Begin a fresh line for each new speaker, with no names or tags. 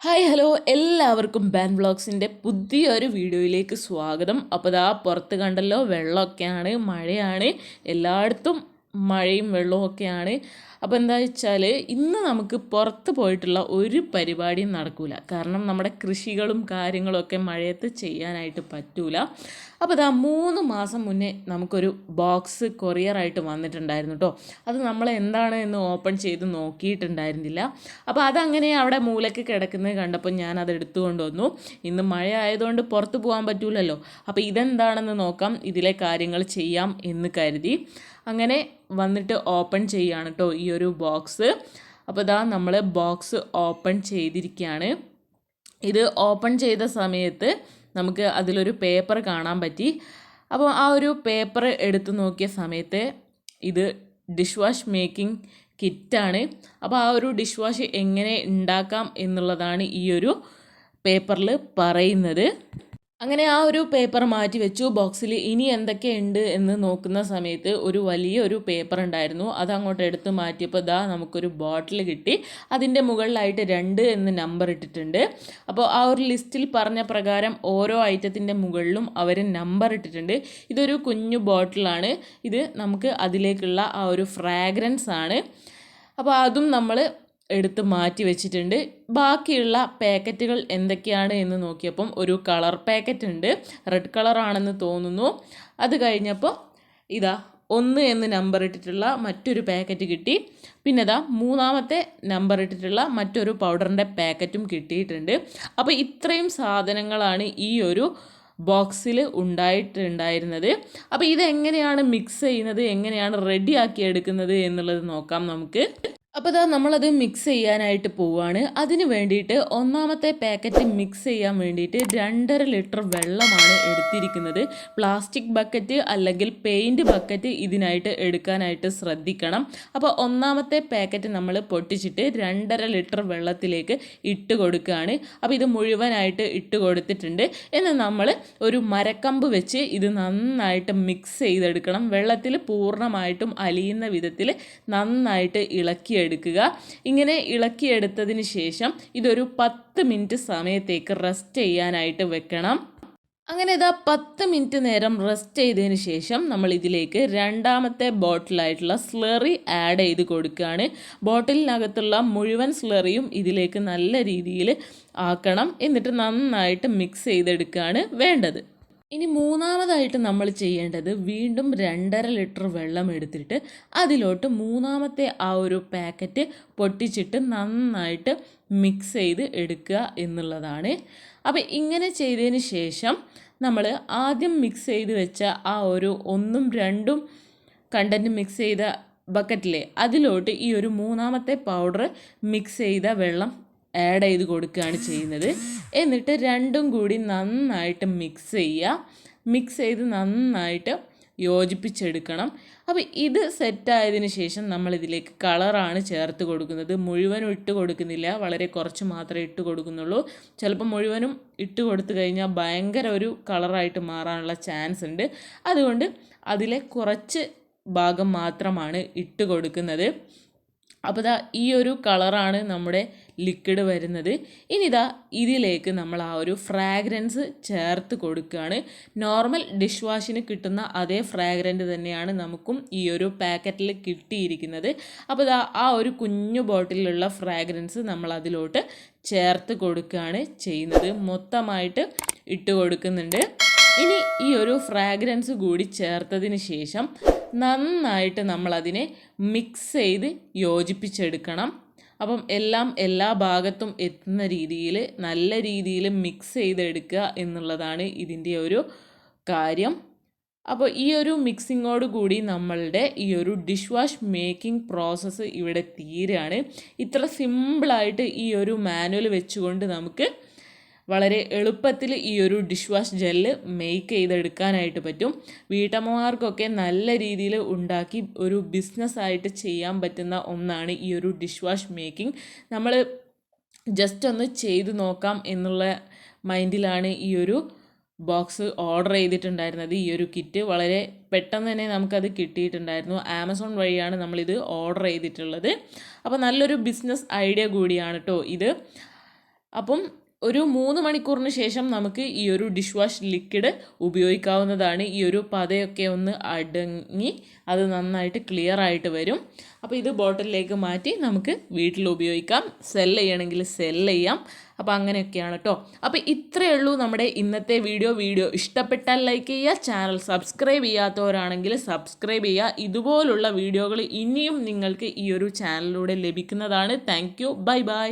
Hi hello. എല്ലാവർക്കും ബാൻ ബ്ലോഗ്സിന്റെ പുതിയൊരു വീഡിയോയിലേക്ക് സ്വാഗതം. അപ്പോൾ ദാ പുറത്ത് കണ്ടല്ലോ വെള്ളമൊക്കെയാണ് മഴയാണ് എല്ലായിടത്തും മഴയും വെള്ളവും ഒക്കെയാണ് അപ്പോൾ എന്താ വെച്ചാൽ ഇന്ന് നമുക്ക് പുറത്ത് പോയിട്ടുള്ള ഒരു പരിപാടിയും നടക്കില്ല കാരണം നമ്മുടെ കൃഷികളും കാര്യങ്ങളൊക്കെ മഴയത്ത് ചെയ്യാനായിട്ട് പറ്റൂല. അപ്പോൾ ഇതാ മൂന്ന് മാസം മുന്നേ നമുക്കൊരു ബോക്സ് കൊറിയറായിട്ട് വന്നിട്ടുണ്ടായിരുന്നു കേട്ടോ അത് നമ്മൾ എന്താണ് എന്ന് ഓപ്പൺ ചെയ്ത് നോക്കിയിട്ടുണ്ടായിരുന്നില്ല. അപ്പോൾ അതങ്ങനെ അവിടെ മൂലയ്ക്ക് കിടക്കുന്നത് കണ്ടപ്പോൾ ഞാൻ അത് എടുത്തുകൊണ്ട് വന്നു. ഇന്ന് മഴ ആയതുകൊണ്ട് പുറത്ത് പോകാൻ പറ്റൂലല്ലോ. അപ്പോൾ ഇതെന്താണെന്ന് നോക്കാം. ഇതിലെ കാര്യങ്ങൾ ചെയ്യാം എന്ന് കരുതി. അങ്ങനെ വന്നിട്ട് ഓപ്പൺ ചെയ്യാണ് കേട്ടോ ഈ ഒരു ബോക്സ്. അപ്പോൾ ഇതാ നമ്മൾ ബോക്സ് ഓപ്പൺ ചെയ്തിരിക്കുകയാണ് ഇത് ഓപ്പൺ ചെയ്ത സമയത്ത് നമുക്ക് അതിലൊരു പേപ്പർ കാണാൻ പറ്റി. അപ്പോൾ ആ ഒരു പേപ്പർ എടുത്തു നോക്കിയ സമയത്ത് ഇത് ഡിഷ് വാഷ് മേക്കിംഗ് കിറ്റാണ്. അപ്പോൾ ആ ഒരു ഡിഷ് വാഷ് എങ്ങനെ ഉണ്ടാക്കാം എന്നുള്ളതാണ് ഈ ഒരു പേപ്പറിൽ പറയുന്നത്. അങ്ങനെ ആ ഒരു പേപ്പർ മാറ്റി വെച്ചു. ബോക്സിൽ ഇനി എന്തൊക്കെയുണ്ട് എന്ന് നോക്കുന്ന സമയത്ത് ഒരു വലിയ ഒരു പേപ്പർ ഉണ്ടായിരുന്നു. അത് അങ്ങോട്ട് എടുത്ത് മാറ്റിയപ്പോൾ ദാ നമുക്കൊരു ബോട്ടിൽ കിട്ടി. അതിന്റെ മുകളിലായിട്ട് രണ്ട് എന്ന് നമ്പർ ഇട്ടിട്ടുണ്ട്. അപ്പോൾ ആ ഒരു ലിസ്റ്റിൽ പറഞ്ഞ പ്രകാരം ഓരോ ഐറ്റത്തിന്റെ മുകളിലും അവർ നമ്പർ ഇട്ടിട്ടുണ്ട്. ഇതൊരു കുഞ്ഞു ബോട്ടിലാണ്. ഇത് നമുക്ക് അതിലേക്കുള്ള ആ ഒരു ഫ്രാഗ്രൻസ് ആണ് അപ്പോൾ അതും നമ്മൾ എടുത്ത് മാറ്റി വെച്ചിട്ടുണ്ട്. ബാക്കിയുള്ള പാക്കറ്റുകൾ എന്തൊക്കെയാണ് എന്ന് നോക്കിയപ്പം ഒരു കളർ പാക്കറ്റ് ഉണ്ട്. റെഡ് കളറാണെന്ന് തോന്നുന്നു. അത് കഴിഞ്ഞപ്പോൾ ഇതാ ഒന്ന് എന്ന് നമ്പർ ഇട്ടിട്ടുള്ള മറ്റൊരു പാക്കറ്റ് കിട്ടി. പിന്നെ ഇതാ മൂന്നാമത്തെ നമ്പർ ഇട്ടിട്ടുള്ള മറ്റൊരു പൗഡറിന്റെ പാക്കറ്റും കിട്ടിയിട്ടുണ്ട്. അപ്പോൾ ഇത്രയും സാധനങ്ങളാണ് ഈ ഒരു ബോക്സിൽ ഉണ്ടായിട്ടുണ്ടായിരുന്നത്. അപ്പോൾ ഇതെങ്ങനെയാണ് മിക്സ് ചെയ്യുന്നത്? എങ്ങനെയാണ് റെഡിയാക്കി എടുക്കുന്നത് എന്നുള്ളത് നോക്കാം നമുക്ക്. അപ്പോൾ ഇതാ നമ്മളത് മിക്സ് ചെയ്യാനായിട്ട് പോവുകയാണ് അതിന് വേണ്ടിയിട്ട് ഒന്നാമത്തെ പാക്കറ്റ് മിക്സ് ചെയ്യാൻ വേണ്ടിയിട്ട് രണ്ടര ലിറ്റർ വെള്ളമാണ് എടുത്തിരിക്കുന്നത്. പ്ലാസ്റ്റിക് ബക്കറ്റ് അല്ലെങ്കിൽ പെയിന്റ് ബക്കറ്റ് ഇതിനായിട്ട് എടുക്കാനായിട്ട് ശ്രദ്ധിക്കണം. അപ്പോൾ ഒന്നാമത്തെ പാക്കറ്റ് നമ്മൾ പൊട്ടിച്ചിട്ട് രണ്ടര ലിറ്റർ വെള്ളത്തിലേക്ക് ഇട്ട് കൊടുക്കുകയാണ് അപ്പോൾ ഇത് മുഴുവനായിട്ട് ഇട്ട് കൊടുത്തിട്ടുണ്ട്. എന്ന് നമ്മൾ ഒരു മരക്കമ്പ് വെച്ച് ഇത് നന്നായിട്ട് മിക്സ് ചെയ്തെടുക്കണം. വെള്ളത്തിൽ പൂർണമായിട്ടും അലിയുന്ന വിധത്തിൽ നന്നായിട്ട് ഇളക്കിയെടുക്കുക. ഇങ്ങനെ ഇളക്കിയെടുത്തതിന് ശേഷം ഇതൊരു പത്ത് മിനിറ്റ് സമയത്തേക്ക് റെസ്റ്റ് ചെയ്യാനായിട്ട് വെക്കണം. അങ്ങനെ ഇതാ പത്ത് മിനിറ്റ് നേരം റെസ്റ്റ് ചെയ്തതിന് ശേഷം നമ്മൾ ഇതിലേക്ക് രണ്ടാമത്തെ ബോട്ടിലായിട്ടുള്ള സ്ലറി ആഡ് ചെയ്ത് കൊടുക്കുകയാണ്. ബോട്ടിലിനകത്തുള്ള മുഴുവൻ സ്ലറിയും ഇതിലേക്ക് നല്ല രീതിയിൽ ആക്കണം. എന്നിട്ട് നന്നായിട്ട് മിക്സ് ചെയ്തെടുക്കുകയാണ് വേണ്ടത്. ഇനി മൂന്നാമതായിട്ട് നമ്മൾ ചെയ്യേണ്ടത് വീണ്ടും രണ്ടര ലിറ്റർ വെള്ളം എടുത്തിട്ട് അതിലോട്ട് മൂന്നാമത്തെ ആ ഒരു പാക്കറ്റ് പൊട്ടിച്ചിട്ട് നന്നായിട്ട് മിക്സ് ചെയ്ത് എടുക്കുക എന്നുള്ളതാണ്. അപ്പോൾ ഇങ്ങനെ ചെയ്തതിന് ശേഷം നമ്മൾ ആദ്യം മിക്സ് ചെയ്ത് വെച്ച ആ ഒരു ഒന്നും രണ്ടും കണ്ടന്റ് മിക്സ് ചെയ്ത ബക്കറ്റിലെ അതിലോട്ട് ഈ ഒരു മൂന്നാമത്തെ പൗഡർ മിക്സ് ചെയ്ത വെള്ളം ആഡ് ചെയ്ത് കൊടുക്കുകയാണ് ചെയ്യുന്നത്. എന്നിട്ട് രണ്ടും കൂടി നന്നായിട്ട് മിക്സ് ചെയ്യുക. മിക്സ് ചെയ്ത് നന്നായിട്ട് യോജിപ്പിച്ചെടുക്കണം. അപ്പോൾ ഇത് സെറ്റായതിന് ശേഷം നമ്മൾ ഇതിലേക്ക് കളറാണ് ചേർത്ത് കൊടുക്കുന്നത്. മുഴുവനും ഇട്ട് കൊടുക്കുന്നില്ല. വളരെ കുറച്ച് മാത്രമേ ഇട്ട് കൊടുക്കുന്നുള്ളൂ. ചിലപ്പോൾ മുഴുവനും ഇട്ട് കൊടുത്തു കഴിഞ്ഞാൽ ഭയങ്കര ഒരു കളറായിട്ട് മാറാനുള്ള ചാൻസ് ഉണ്ട്. അതുകൊണ്ട് അതിലെ കുറച്ച് ഭാഗം മാത്രമാണ് ഇട്ട് കൊടുക്കുന്നത്. അപ്പോൾ ദാ ഈ ഒരു കളറാണ് നമ്മുടെ ലിക്വിഡ് വരുന്നത്. ഇനി ഇതാ ഇതിലേക്ക് നമ്മൾ ആ ഒരു ഫ്രാഗ്രൻസ് ചേർത്ത് കൊടുക്കുകയാണ്. നോർമൽ ഡിഷ് വാഷിന് കിട്ടുന്ന അതേ ഫ്രാഗ്രന്റ് തന്നെയാണ് നമുക്കും ഈ ഒരു പാക്കറ്റിൽ കിട്ടിയിരിക്കുന്നത്. അപ്പോൾ ഇതാ ആ ഒരു കുഞ്ഞു ബോട്ടിലുള്ള ഫ്രാഗ്രൻസ് നമ്മൾ അതിലോട്ട് ചേർത്ത് കൊടുക്കുകയാണ് ചെയ്യുന്നത്. മൊത്തമായിട്ട് ഇട്ട് കൊടുക്കുന്നുണ്ട്. ഇനി ഈ ഒരു ഫ്രാഗ്രൻസ് കൂടി ചേർത്തതിന് ശേഷം നന്നായിട്ട് നമ്മളതിനെ മിക്സ് ചെയ്ത് യോജിപ്പിച്ചെടുക്കണം. അപ്പം എല്ലാം എല്ലാ ഭാഗത്തും എത്തുന്ന രീതിയിൽ നല്ല രീതിയിൽ മിക്സ് ചെയ്തെടുക്കുക എന്നുള്ളതാണ് ഇതിന്റെ ഒരു കാര്യം. അപ്പോൾ ഈ ഒരു മിക്സിങ്ങോട് കൂടി നമ്മളുടെ ഈ ഒരു ഡിഷ് വാഷ് മേക്കിംഗ് പ്രോസസ്സ് ഇവിടെ തീരാണ്. ഇത്ര സിമ്പിളായിട്ട് ഈ ഒരു മാനുവൽ വെച്ചുകൊണ്ട് നമുക്ക് വളരെ എളുപ്പത്തിൽ ഈ ഒരു ഡിഷ് വാഷ് ജെല്ല് മെയ്ക്ക് ചെയ്തെടുക്കാനായിട്ട് പറ്റും. വീട്ടമ്മമാർക്കൊക്കെ നല്ല രീതിയിൽ ഉണ്ടാക്കി ഒരു ബിസിനസ്സായിട്ട് ചെയ്യാൻ പറ്റുന്ന ഒന്നാണ് ഈ ഒരു ഡിഷ് വാഷ് മേക്കിംഗ്. നമ്മൾ ജസ്റ്റ് ഒന്ന് ചെയ്തു നോക്കാം എന്നുള്ള മൈൻഡിലാണ് ഈ ഒരു ബോക്സ് ഓർഡർ ചെയ്തിട്ടുണ്ടായിരുന്നത്. ഈ ഒരു കിറ്റ് വളരെ പെട്ടെന്ന് തന്നെ നമുക്കത് കിട്ടിയിട്ടുണ്ടായിരുന്നു. ആമസോൺ വഴിയാണ് നമ്മളിത് ഓർഡർ ചെയ്തിട്ടുള്ളത്. അപ്പോൾ നല്ലൊരു ബിസിനസ് ഐഡിയ കൂടിയാണ് കേട്ടോ ഇത്. അപ്പം ഒരു മൂന്ന് മണിക്കൂറിന് ശേഷം നമുക്ക് ഈ ഒരു ഡിഷ് വാഷ് ലിക്വിഡ് ഉപയോഗിക്കാവുന്നതാണ്. ഈ ഒരു പതയൊക്കെ ഒന്ന് അടങ്ങി അത് നന്നായിട്ട് ക്ലിയർ ആയിട്ട് വരും. അപ്പോൾ ഇത് ബോട്ടിലേക്ക് മാറ്റി നമുക്ക് വീട്ടിൽ ഉപയോഗിക്കാം. സെൽ ചെയ്യണമെങ്കിൽ സെൽ ചെയ്യാം. അപ്പോൾ അങ്ങനെയൊക്കെയാണ് കേട്ടോ അപ്പോൾ ഇത്രയേ ഉള്ളൂ നമ്മുടെ ഇന്നത്തെ വീഡിയോ. വീഡിയോ ഇഷ്ടപ്പെട്ടാൽ ലൈക്ക് ചെയ്യുക. ചാനൽ സബ്സ്ക്രൈബ് ചെയ്യാത്തവരാണെങ്കിൽ സബ്സ്ക്രൈബ് ചെയ്യുക. ഇതുപോലുള്ള വീഡിയോകൾ ഇനിയും നിങ്ങൾക്ക് ഈ ഒരു ചാനലിലൂടെ ലഭിക്കുന്നതാണ്. Thank you bye bye